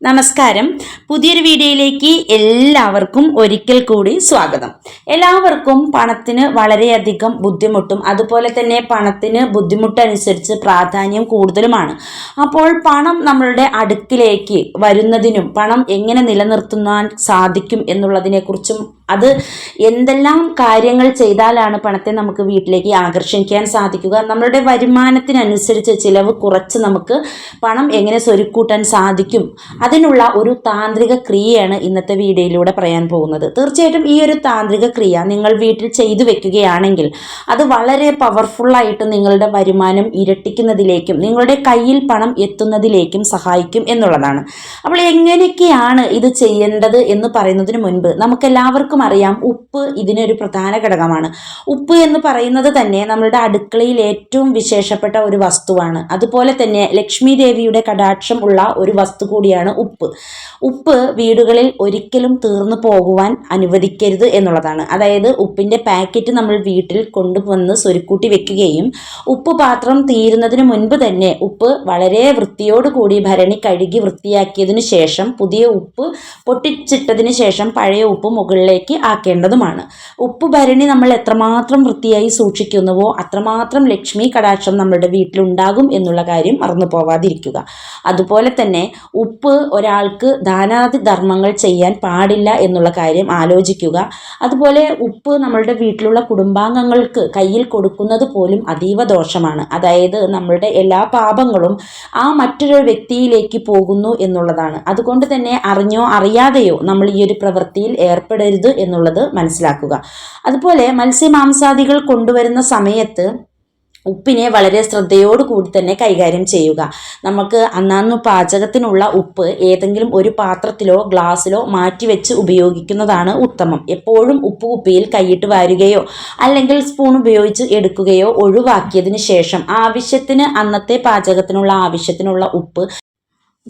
നമസ്കാരം. പുതിയൊരു വീഡിയോയിലേക്ക് എല്ലാവർക്കും ഒരിക്കൽ കൂടി സ്വാഗതം. എല്ലാവർക്കും പണത്തിന് വളരെയധികം ബുദ്ധിമുട്ടും അതുപോലെ തന്നെ പണത്തിന് ബുദ്ധിമുട്ടനുസരിച്ച് പ്രാധാന്യം കൂടുതലുമാണ്. അപ്പോൾ പണം നമ്മളുടെ അടുക്കിലേക്ക് വരുന്നതിനും പണം എങ്ങനെ നിലനിർത്തുവാൻ സാധിക്കും എന്നുള്ളതിനെക്കുറിച്ചും അത് എന്തെല്ലാം കാര്യങ്ങൾ ചെയ്താലാണ് പണത്തെ നമുക്ക് വീട്ടിലേക്ക് ആകർഷിക്കാൻ സാധിക്കുക? നമ്മളുടെ വരുമാനത്തിനനുസരിച്ച് ചിലവ് കുറച്ച് നമുക്ക് പണം എങ്ങനെ സ്വരുക്കൂട്ടാൻ സാധിക്കും? അതിനുള്ള ഒരു താന്ത്രിക ക്രിയയാണ് ഇന്നത്തെ വീഡിയോയിലൂടെ പറയാൻ പോകുന്നത്. തീർച്ചയായിട്ടും ഈ ഒരു താന്ത്രിക ക്രിയ നിങ്ങൾ വീട്ടിൽ ചെയ്തു വെക്കുകയാണെങ്കിൽ അത് വളരെ പവർഫുള്ളായിട്ട് നിങ്ങളുടെ വരുമാനം ഇരട്ടിക്കുന്നതിലേക്കും നിങ്ങളുടെ കയ്യിൽ പണം എത്തുന്നതിലേക്കും സഹായിക്കും എന്നുള്ളതാണ്. അപ്പോൾ എങ്ങനെയൊക്കെയാണ് ഇത് ചെയ്യേണ്ടത് എന്ന് പറയുന്നതിന് മുൻപ് നമുക്കെല്ലാവർക്കും അറിയാം ഉപ്പ് ഇതിനൊരു പ്രധാന ഘടകമാണ്. ഉപ്പ് എന്ന് പറയുന്നത് തന്നെ നമ്മളുടെ അടുക്കളയിൽ ഏറ്റവും വിശേഷപ്പെട്ട ഒരു വസ്തുവാണ്. അതുപോലെ തന്നെ ലക്ഷ്മി ദേവിയുടെ കടാക്ഷം ഉള്ള ഒരു വസ്തു കൂടിയാണ് ഉപ്പ്. ഉപ്പ് വീടുകളിൽ ഒരിക്കലും തീർന്നു പോകുവാൻ അനുവദിക്കരുത് എന്നുള്ളതാണ്. അതായത് ഉപ്പിന്റെ പാക്കറ്റ് നമ്മൾ വീട്ടിൽ കൊണ്ടുവന്ന് സ്വരുക്കൂട്ടി വെക്കുകയും ഉപ്പ് പാത്രം തീരുന്നതിന് മുൻപ് തന്നെ ഉപ്പ് വളരെ വൃത്തിയോടുകൂടി ഭരണി കഴുകി വൃത്തിയാക്കിയതിനു ശേഷം പുതിയ ഉപ്പ് പൊട്ടിച്ചിട്ടതിന് ശേഷം പഴയ ഉപ്പ് മുകളിലേക്ക് ആക്കേണ്ടതുമാണ്. ഉപ്പ് ഭരണി നമ്മൾ എത്രമാത്രം വൃത്തിയായി സൂക്ഷിക്കുന്നുവോ അത്രമാത്രം ലക്ഷ്മി കടാക്ഷം നമ്മുടെ വീട്ടിലുണ്ടാകും എന്നുള്ള കാര്യം മറന്നു പോവാതിരിക്കുക. അതുപോലെ തന്നെ ഉപ്പ് ഒരാൾക്ക് ദാനാദി ധർമ്മങ്ങൾ ചെയ്യാൻ പാടില്ല എന്നുള്ള കാര്യം ആലോചിക്കുക. അതുപോലെ ഉപ്പ് നമ്മളുടെ വീട്ടിലുള്ള കുടുംബാംഗങ്ങൾക്ക് കയ്യിൽ കൊടുക്കുന്നത് പോലും അതീവ ദോഷമാണ്. അതായത് നമ്മളുടെ എല്ലാ പാപങ്ങളും ആ മറ്റൊരു വ്യക്തിയിലേക്ക് പോകുന്നു എന്നുള്ളതാണ്. അതുകൊണ്ട് തന്നെ അറിഞ്ഞോ അറിയാതെയോ നമ്മൾ ഈ ഒരു പ്രവൃത്തിയിൽ ഏർപ്പെടരുത് എന്നുള്ളത് മനസ്സിലാക്കുക. അതുപോലെ മത്സ്യമാംസാദികൾ കൊണ്ടുവരുന്ന സമയത്ത് ഉപ്പിനെ വളരെ കൂടി തന്നെ കൈകാര്യം ചെയ്യുക. നമുക്ക് അന്നാന്ന് പാചകത്തിനുള്ള ഉപ്പ് ഏതെങ്കിലും ഒരു പാത്രത്തിലോ ഗ്ലാസ്സിലോ മാറ്റിവെച്ച് ഉപയോഗിക്കുന്നതാണ് ഉത്തമം. എപ്പോഴും ഉപ്പ് കുപ്പിയിൽ കൈയിട്ട് വാരുകയോ അല്ലെങ്കിൽ സ്പൂൺ ഉപയോഗിച്ച് എടുക്കുകയോ ഒഴിവാക്കിയതിന് ശേഷം ആവശ്യത്തിന് അന്നത്തെ പാചകത്തിനുള്ള ആവശ്യത്തിനുള്ള ഉപ്പ്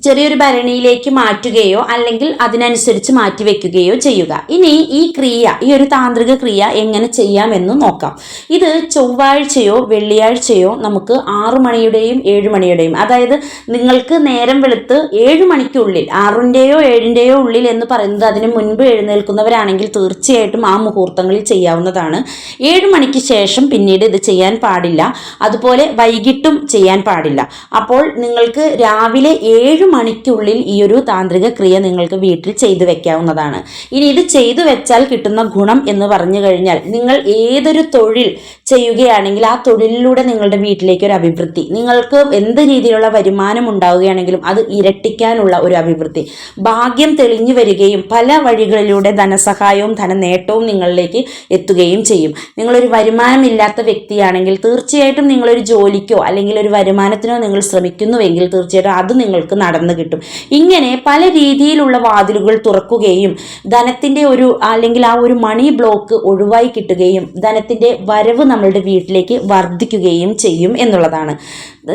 ചെറിയൊരു ഭരണിയിലേക്ക് മാറ്റുകയോ അല്ലെങ്കിൽ അതിനനുസരിച്ച് മാറ്റി വെക്കുകയോ ചെയ്യുക. ഇനി ഈ ക്രിയ ഈ ഒരു താന്ത്രിക ക്രിയ എങ്ങനെ ചെയ്യാമെന്ന് നോക്കാം. ഇത് ചൊവ്വാഴ്ചയോ വെള്ളിയാഴ്ചയോ നമുക്ക് ആറു മണിയുടെയും ഏഴ് മണിയുടെയും അതായത് നിങ്ങൾക്ക് നേരം വെളുത്ത് ഏഴ് മണിക്കുള്ളിൽ ആറിന്റെയോ ഏഴിന്റെയോ ഉള്ളിൽ എന്ന് പറയുന്നത് അതിന് മുൻപ് എഴുന്നേൽക്കുന്നവരാണെങ്കിൽ തീർച്ചയായിട്ടും ആ മുഹൂർത്തങ്ങളിൽ ചെയ്യാവുന്നതാണ്. ഏഴ് മണിക്ക് ശേഷം പിന്നീട് ഇത് ചെയ്യാൻ പാടില്ല. അതുപോലെ വൈകിട്ടും ചെയ്യാൻ പാടില്ല. അപ്പോൾ നിങ്ങൾക്ക് രാവിലെ ഏഴ് മണിക്കുള്ളിൽ ഈ ഒരു താന്ത്രിക ക്രിയ നിങ്ങൾക്ക് വീട്ടിൽ ചെയ്തു വെക്കാവുന്നതാണ്. ഇനി ഇത് ചെയ്തു വെച്ചാൽ കിട്ടുന്ന ഗുണം എന്ന് പറഞ്ഞു കഴിഞ്ഞാൽ നിങ്ങൾ ഏതൊരു തൊഴിൽ ചെയ്യുകയാണെങ്കിൽ ആ തൊഴിലിലൂടെ നിങ്ങളുടെ വീട്ടിലേക്ക് ഒരു അഭിവൃദ്ധി നിങ്ങൾക്ക് എന്ത് രീതിയിലുള്ള വരുമാനം ഉണ്ടാവുകയാണെങ്കിലും അത് ഇരട്ടിക്കാനുള്ള ഒരു അഭിവൃദ്ധി. ഭാഗ്യം തെളിഞ്ഞു വരികയും പല വഴികളിലൂടെ ധനസഹായവും ധനനേട്ടവും നിങ്ങളിലേക്ക് എത്തുകയും ചെയ്യും. നിങ്ങളൊരു വരുമാനമില്ലാത്ത വ്യക്തിയാണെങ്കിൽ തീർച്ചയായിട്ടും നിങ്ങളൊരു ജോലിക്കോ അല്ലെങ്കിൽ ഒരു വരുമാനത്തിനോ നിങ്ങൾ ശ്രമിക്കുന്നുവെങ്കിൽ തീർച്ചയായിട്ടും അത് നിങ്ങൾക്ക് നടന്നു കിട്ടും ഇങ്ങനെ പല രീതിയിലുള്ള വാതിലുകൾ തുറക്കുകയും ധനത്തിന്റെ ഒരു അല്ലെങ്കിൽ ആ ഒരു മണി ബ്ലോക്ക് ഒഴിവായി കിട്ടുകയും ധനത്തിന്റെ വരവ് നമ്മളുടെ വീട്ടിലേക്ക് വർദ്ധിക്കുകയും ചെയ്യും എന്നുള്ളതാണ്.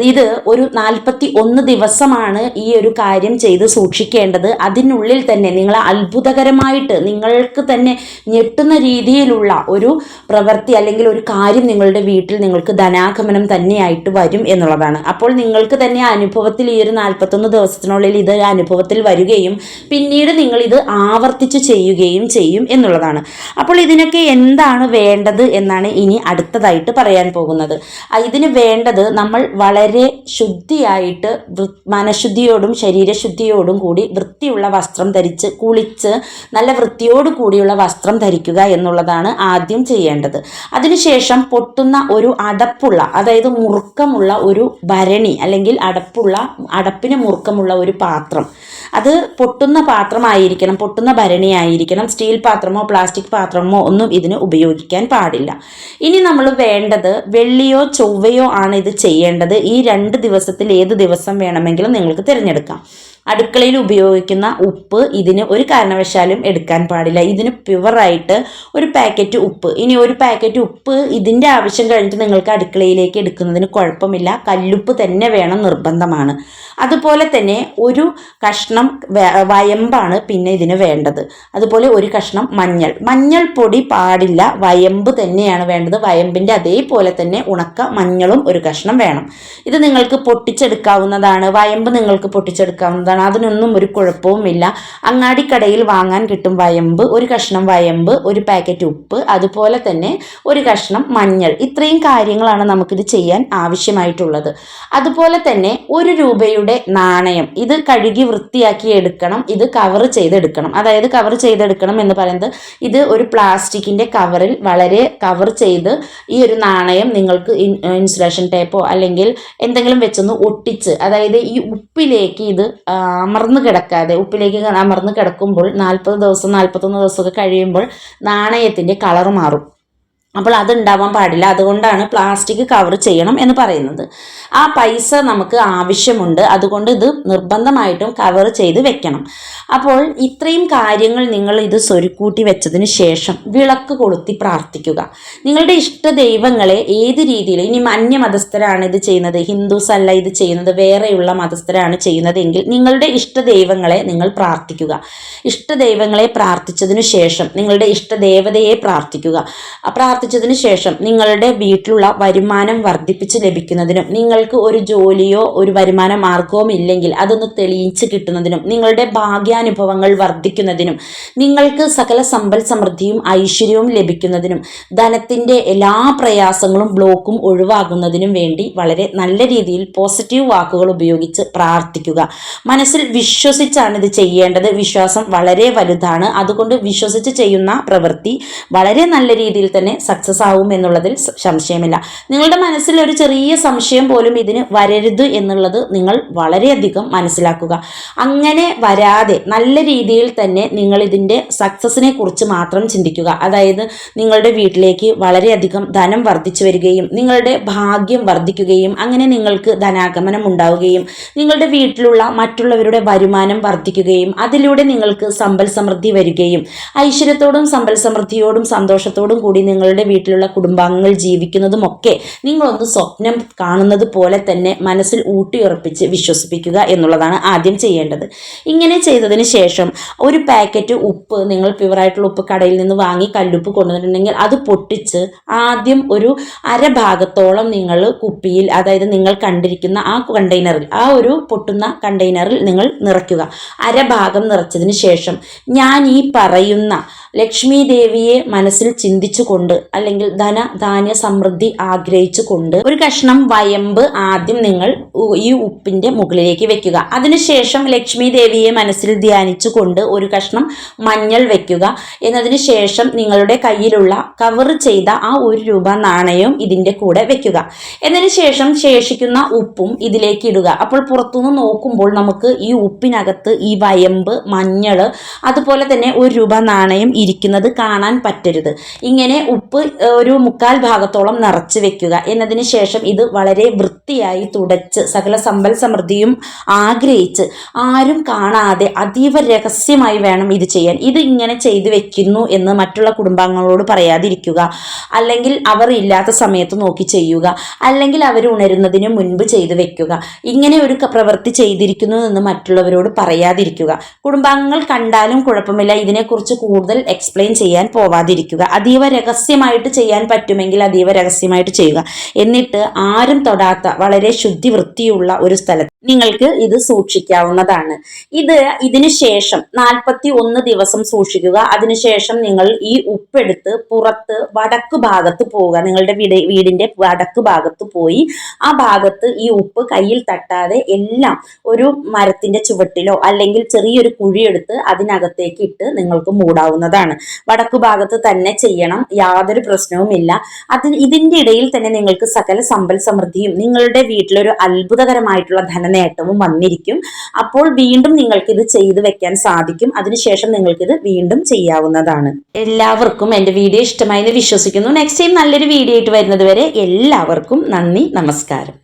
ഇത് ഒരു നാൽപ്പത്തി ഒന്ന് ദിവസമാണ് ഈ ഒരു കാര്യം ചെയ്ത് സൂക്ഷിക്കേണ്ടത്. അതിനുള്ളിൽ തന്നെ നിങ്ങൾ അത്ഭുതകരമായിട്ട് നിങ്ങൾക്ക് തന്നെ ഞെട്ടുന്ന രീതിയിലുള്ള ഒരു പ്രവൃത്തി അല്ലെങ്കിൽ ഒരു കാര്യം നിങ്ങളുടെ വീട്ടിൽ നിങ്ങൾക്ക് ധനാഗമനം തന്നെയായിട്ട് വരും എന്നുള്ളതാണ്. അപ്പോൾ നിങ്ങൾക്ക് തന്നെ അനുഭവത്തിൽ ഈ ഒരു നാൽപ്പത്തൊന്ന് ദിവസത്തിനുള്ളിൽ ഇത് അനുഭവത്തിൽ വരികയും പിന്നീട് നിങ്ങൾ ഇത് ആവർത്തിച്ച് ചെയ്യുകയും ചെയ്യും എന്നുള്ളതാണ്. അപ്പോൾ ഇതിനൊക്കെ എന്താണ് വേണ്ടത് എന്നാണ് ഇനി അടുത്തതായിട്ട് പറയാൻ പോകുന്നത്. ഇതിന് വേണ്ടത് നമ്മൾ വളരെ ശുദ്ധിയായിട്ട് മനഃശുദ്ധിയോടും ശരീരശുദ്ധിയോടും കൂടി വൃത്തിയുള്ള വസ്ത്രം ധരിച്ച് കുളിച്ച് നല്ല വൃത്തിയോട് കൂടിയുള്ള വസ്ത്രം ധരിക്കുക എന്നുള്ളതാണ് ആദ്യം ചെയ്യേണ്ടത്. അതിനുശേഷം പൊട്ടുന്ന ഒരു അടപ്പുള്ള അതായത് മുറുക്കമുള്ള ഒരു ഭരണി അല്ലെങ്കിൽ അടപ്പുള്ള അടപ്പിന് മുറുക്കമുള്ള ഒരു പാത്രം. അത് പൊട്ടുന്ന പാത്രമായിരിക്കണം പൊട്ടുന്ന ഭരണിയായിരിക്കണം സ്റ്റീൽ പാത്രമോ പ്ലാസ്റ്റിക് പാത്രമോ ഒന്നും ഇതിന് ഉപയോഗിക്കാൻ പാടില്ല. ഇനി നമ്മൾ വേണ്ടത് വെള്ളിയോ ചൊവ്വയോ ആണ് ഇത് ചെയ്യേണ്ടത്. രണ്ട് ദിവസത്തിൽ ഏത് ദിവസം വേണമെങ്കിലും നിങ്ങൾക്ക് തിരഞ്ഞെടുക്കാം. അടുക്കളയിൽ ഉപയോഗിക്കുന്ന ഉപ്പ് ഇതിന് ഒരു കാരണവശാലും എടുക്കാൻ പാടില്ല. ഇതിന് പ്യുവറായിട്ട് ഒരു പാക്കറ്റ് ഉപ്പ്. ഇനി ഒരു പാക്കറ്റ് ഉപ്പ് ഇതിന്റെ ആവശ്യം കഴിഞ്ഞിട്ട് നിങ്ങൾക്ക് അടുക്കളയിലേക്ക് എടുക്കുന്നതിന് കുഴപ്പമില്ല. കല്ലുപ്പ് തന്നെ വേണം നിർബന്ധമാണ്. അതുപോലെ തന്നെ ഒരു കഷ്ണം വയമ്പാണ് പിന്നെ ഇതിന് വേണ്ടത്. അതുപോലെ ഒരു കഷ്ണം മഞ്ഞൾ. മഞ്ഞൾ പൊടി പാടില്ല. വയമ്പ് തന്നെയാണ് വേണ്ടത്. വയമ്പിന്റെ അതേപോലെ തന്നെ ഉണക്ക മഞ്ഞളും ഒരു കഷ്ണം വേണം. ഇത് നിങ്ങൾക്ക് പൊട്ടിച്ചെടുക്കാവുന്നതാണ്. വയമ്പ് നിങ്ങൾക്ക് പൊട്ടിച്ചെടുക്കാവുന്നതാണ്. ചെയ്യാവുന്നതാണ് അതിനൊന്നും ഒരു കുഴപ്പവുമില്ല. അങ്ങാടിക്കടയിൽ വാങ്ങാൻ കിട്ടും വയമ്പ് ഒരു കഷ്ണം വയമ്പ് ഒരു പാക്കറ്റ് ഉപ്പ് അതുപോലെ തന്നെ ഒരു കഷ്ണം മഞ്ഞൾ. ഇത്രയും കാര്യങ്ങളാണ് നമുക്കിത് ചെയ്യാൻ ആവശ്യമായിട്ടുള്ളത്. അതുപോലെ തന്നെ ഒരു രൂപയുടെ നാണയം. ഇത് കഴുകി വൃത്തിയാക്കി എടുക്കണം. ഇത് കവർ ചെയ്തെടുക്കണം. അതായത് കവർ ചെയ്തെടുക്കണം എന്ന് പറയുന്നത് ഇത് ഒരു പ്ലാസ്റ്റിക്കിന്റെ കവറിൽ വളരെ കവർ ചെയ്ത് ഈ ഒരു നാണയം നിങ്ങൾക്ക് ഇൻസുലേഷൻ ടേപ്പോ അല്ലെങ്കിൽ എന്തെങ്കിലും വെച്ചൊന്ന് ഒട്ടിച്ച് അതായത് ഈ ഉപ്പിലേക്ക് ഇത് അമർന്ന് കിടക്കാതെ ഉപ്പിലേക്ക് അമർന്ന് കിടക്കുമ്പോൾ നാൽപ്പത് ദിവസം നാൽപ്പത്തൊന്ന് ദിവസമൊക്കെ കഴിയുമ്പോൾ നാണയത്തിന്റെ കളർ മാറും. അപ്പോൾ അത് ഉണ്ടാവാൻ പാടില്ല. അതുകൊണ്ടാണ് പ്ലാസ്റ്റിക് കവർ ചെയ്യണം എന്ന് പറയുന്നത്. ആ പൈസ നമുക്ക് ആവശ്യമുണ്ട്. അതുകൊണ്ട് ഇത് നിർബന്ധമായിട്ടും കവർ ചെയ്ത് വെക്കണം. അപ്പോൾ ഇത്രയും കാര്യങ്ങൾ നിങ്ങൾ ഇത് സ്വരുക്കൂട്ടി വെച്ചതിന് ശേഷം വിളക്ക് കൊളുത്തി പ്രാർത്ഥിക്കുക. നിങ്ങളുടെ ഇഷ്ട ദൈവങ്ങളെ ഏത് രീതിയിൽ ഇനി അന്യ മതസ്ഥരാണ് ഇത് ചെയ്യുന്നത് ഹിന്ദുസ് അല്ല ഇത് ചെയ്യുന്നത് വേറെയുള്ള മതസ്ഥരാണ് ചെയ്യുന്നതെങ്കിൽ നിങ്ങളുടെ ഇഷ്ട ദൈവങ്ങളെ നിങ്ങൾ പ്രാർത്ഥിക്കുക. ഇഷ്ട ദൈവങ്ങളെ പ്രാർത്ഥിച്ചതിനു ശേഷം നിങ്ങളുടെ ഇഷ്ട ദേവതയെ പ്രാർത്ഥിക്കുക. പ്രാർത്ഥിച്ചതിന് ശേഷം നിങ്ങളുടെ വീട്ടിലുള്ള വരുമാനം വർദ്ധിപ്പിച്ച് ലഭിക്കുന്നതിനും നിങ്ങൾക്ക് ഒരു ജോലിയോ ഒരു വരുമാന മാർഗവും ഇല്ലെങ്കിൽ അതൊന്ന് തെളിയിച്ച് കിട്ടുന്നതിനും നിങ്ങളുടെ ഭാഗ്യാനുഭവങ്ങൾ വർദ്ധിക്കുന്നതിനും നിങ്ങൾക്ക് സകല സമ്പൽ സമൃദ്ധിയും ഐശ്വര്യവും ലഭിക്കുന്നതിനും ധനത്തിന്റെ എല്ലാ പ്രയാസങ്ങളും ബ്ലോക്കും ഒഴിവാകുന്നതിനും വേണ്ടി വളരെ നല്ല രീതിയിൽ പോസിറ്റീവ് വാക്കുകൾ ഉപയോഗിച്ച് പ്രാർത്ഥിക്കുക. മനസ്സിൽ വിശ്വസിച്ചാണ് ഇത് ചെയ്യേണ്ടത്. വിശ്വാസം വളരെ വലുതാണ്. അതുകൊണ്ട് വിശ്വസിച്ച് ചെയ്യുന്ന പ്രവൃത്തി വളരെ നല്ല രീതിയിൽ തന്നെ സക്സസ് ആവും എന്നുള്ളതിൽ സംശയമില്ല. നിങ്ങളുടെ മനസ്സിൽ ഒരു ചെറിയ സംശയം പോലും ഇതിന് വരരുത് എന്നുള്ളത് നിങ്ങൾ വളരെയധികം മനസ്സിലാക്കുക. അങ്ങനെ വരാതെ നല്ല രീതിയിൽ തന്നെ നിങ്ങൾ ഇതിന്റെ സക്സസിനെ കുറിച്ച് മാത്രം ചിന്തിക്കുക. അതായത് നിങ്ങളുടെ വീട്ടിലേക്ക് വളരെയധികം ധനം വർദ്ധിച്ചു വരികയും നിങ്ങളുടെ ഭാഗ്യം വർദ്ധിക്കുകയും അങ്ങനെ നിങ്ങൾക്ക് ധനാഗമനം ഉണ്ടാവുകയും നിങ്ങളുടെ വീട്ടിലുള്ള മറ്റുള്ളവരുടെ വരുമാനം വർദ്ധിക്കുകയും അതിലൂടെ നിങ്ങൾക്ക് സമ്പൽ സമൃദ്ധി വരികയും ഐശ്വര്യത്തോടും സമ്പൽ സമൃദ്ധിയോടും സന്തോഷത്തോടും കൂടി നിങ്ങളുടെ വീട്ടിലുള്ള കുടുംബാംഗങ്ങൾ ജീവിക്കുന്നതുമൊക്കെ നിങ്ങളൊന്ന് സ്വപ്നം കാണുന്നത് പോലെ തന്നെ മനസ്സിൽ ഊട്ടിയുറപ്പിച്ച് വിശ്വസിപ്പിക്കുക എന്നുള്ളതാണ് ആദ്യം ചെയ്യേണ്ടത്. ഇങ്ങനെ ചെയ്തതിന് ശേഷം ഒരു പാക്കറ്റ് ഉപ്പ് നിങ്ങൾ പ്യുവറായിട്ടുള്ള ഉപ്പ് കടയിൽ നിന്ന് വാങ്ങി കല്ലുപ്പ് കൊണ്ടുവന്നിട്ടുണ്ടെങ്കിൽ അത് പൊട്ടിച്ച് ആദ്യം ഒരു അരഭാഗത്തോളം നിങ്ങൾ കുപ്പിയിൽ അതായത് നിങ്ങൾ കണ്ടിരിക്കുന്ന ആ കണ്ടെയ്നറിൽ ആ ഒരു പൊട്ടുന്ന കണ്ടെയ്നറിൽ നിങ്ങൾ നിറയ്ക്കുക. അരഭാഗം നിറച്ചതിന് ശേഷം ഞാൻ ഈ പറയുന്ന ലക്ഷ്മി ദേവിയെ മനസ്സിൽ ചിന്തിച്ചുകൊണ്ട് അല്ലെങ്കിൽ ധന ധാന്യ സമൃദ്ധി ആഗ്രഹിച്ചുകൊണ്ട് ഒരു കഷ്ണം വയമ്പ് ആദ്യം നിങ്ങൾ ഈ ഉപ്പിന്റെ മുകളിലേക്ക് വെക്കുക. അതിനുശേഷം ലക്ഷ്മി ദേവിയെ മനസ്സിൽ ധ്യാനിച്ചുകൊണ്ട് ഒരു കഷ്ണം മഞ്ഞൾ വെക്കുക. എന്നതിന് ശേഷം നിങ്ങളുടെ കയ്യിലുള്ള കവർ ചെയ്ത ആ ഒരു രൂപ നാണയവും ഇതിന്റെ കൂടെ വെക്കുക. എന്നതിന് ശേഷം ശേഷിക്കുന്ന ഉപ്പും ഇതിലേക്ക് ഇടുക. അപ്പോൾ പുറത്തുനിന്ന് നോക്കുമ്പോൾ നമുക്ക് ഈ ഉപ്പിനകത്ത് ഈ വയമ്പ് മഞ്ഞൾ അതുപോലെ തന്നെ ഒരു രൂപ നാണയം ഇരിക്കുന്നത് കാണാൻ പറ്റരുത്. ഇങ്ങനെ ഉപ്പ് ഒരു മുക്കാൽ ഭാഗത്തോളം നിറച്ച് വെക്കുക. എന്നതിന് ശേഷം ഇത് വളരെ വൃത്തിയായി തുടച്ച് സകല സമ്പൽ സമൃദ്ധിയും ആഗ്രഹിച്ച് ആരും കാണാതെ അതീവ രഹസ്യമായി വേണം ഇത് ചെയ്യാൻ. ഇത് ഇങ്ങനെ ചെയ്തു വെക്കുന്നു എന്ന് മറ്റുള്ള കുടുംബാംഗങ്ങളോട് പറയാതിരിക്കുക. അല്ലെങ്കിൽ അവർ ഇല്ലാത്ത സമയത്ത് നോക്കി ചെയ്യുക. അല്ലെങ്കിൽ അവർ ഉണരുന്നതിന് മുൻപ് ചെയ്തു വെക്കുക. ഇങ്ങനെ ഒരു പ്രവൃത്തി ചെയ്തിരിക്കുന്നു എന്ന് മറ്റുള്ളവരോട് പറയാതിരിക്കുക. കുടുംബാംഗങ്ങൾ കണ്ടാലും കുഴപ്പമില്ല. ഇതിനെക്കുറിച്ച് കൂടുതൽ എക്സ്പ്ലെയിൻ ചെയ്യാൻ പോവാതിരിക്കുക. അതീവ രഹസ്യമായിട്ട് ചെയ്യാൻ പറ്റുമെങ്കിൽ അതീവ രഹസ്യമായിട്ട് ചെയ്യുക. എന്നിട്ട് ആരും തൊടാത്ത വളരെ ശുദ്ധി വൃത്തിയുള്ള ഒരു സ്ഥലത്ത് നിങ്ങൾക്ക് ഇത് സൂക്ഷിക്കാവുന്നതാണ്. ഇത് ഇതിനു ശേഷം നാൽപ്പത്തി ഒന്ന് ദിവസം സൂക്ഷിക്കുക. അതിനുശേഷം നിങ്ങൾ ഈ ഉപ്പെടുത്ത് പുറത്ത് വടക്ക് ഭാഗത്ത് പോവുക. നിങ്ങളുടെ വീട് വീടിന്റെ വടക്ക് ഭാഗത്ത് പോയി ആ ഭാഗത്ത് ഈ ഉപ്പ് കയ്യിൽ തട്ടാതെ എല്ലാം ഒരു മരത്തിന്റെ ചുവട്ടിലോ അല്ലെങ്കിൽ ചെറിയൊരു കുഴിയെടുത്ത് അതിനകത്തേക്ക് ഇട്ട് നിങ്ങൾക്ക് മൂടാവുന്നതാണ്. വടക്കു ഭാഗത്ത് തന്നെ ചെയ്യണം. യാതൊരു പ്രശ്നവുമില്ല. അത് ഇതിന്റെ ഇടയിൽ തന്നെ നിങ്ങൾക്ക് സകല സമ്പൽ സമൃദ്ധിയും നിങ്ങളുടെ വീട്ടിലൊരു അത്ഭുതകരമായിട്ടുള്ള ധനനേട്ടവും വന്നിരിക്കും. അപ്പോൾ വീണ്ടും നിങ്ങൾക്ക് ഇത് ചെയ്തു വെക്കാൻ സാധിക്കും. അതിനുശേഷം നിങ്ങൾക്കിത് വീണ്ടും ചെയ്യാവുന്നതാണ്. എല്ലാവർക്കും എന്റെ വീഡിയോ ഇഷ്ടമായി എന്ന് വിശ്വസിക്കുന്നു. നെക്സ്റ്റ് ടൈം നല്ലൊരു വീഡിയോ ആയിട്ട് വരുന്നത് വരെ എല്ലാവർക്കും നന്ദി നമസ്കാരം.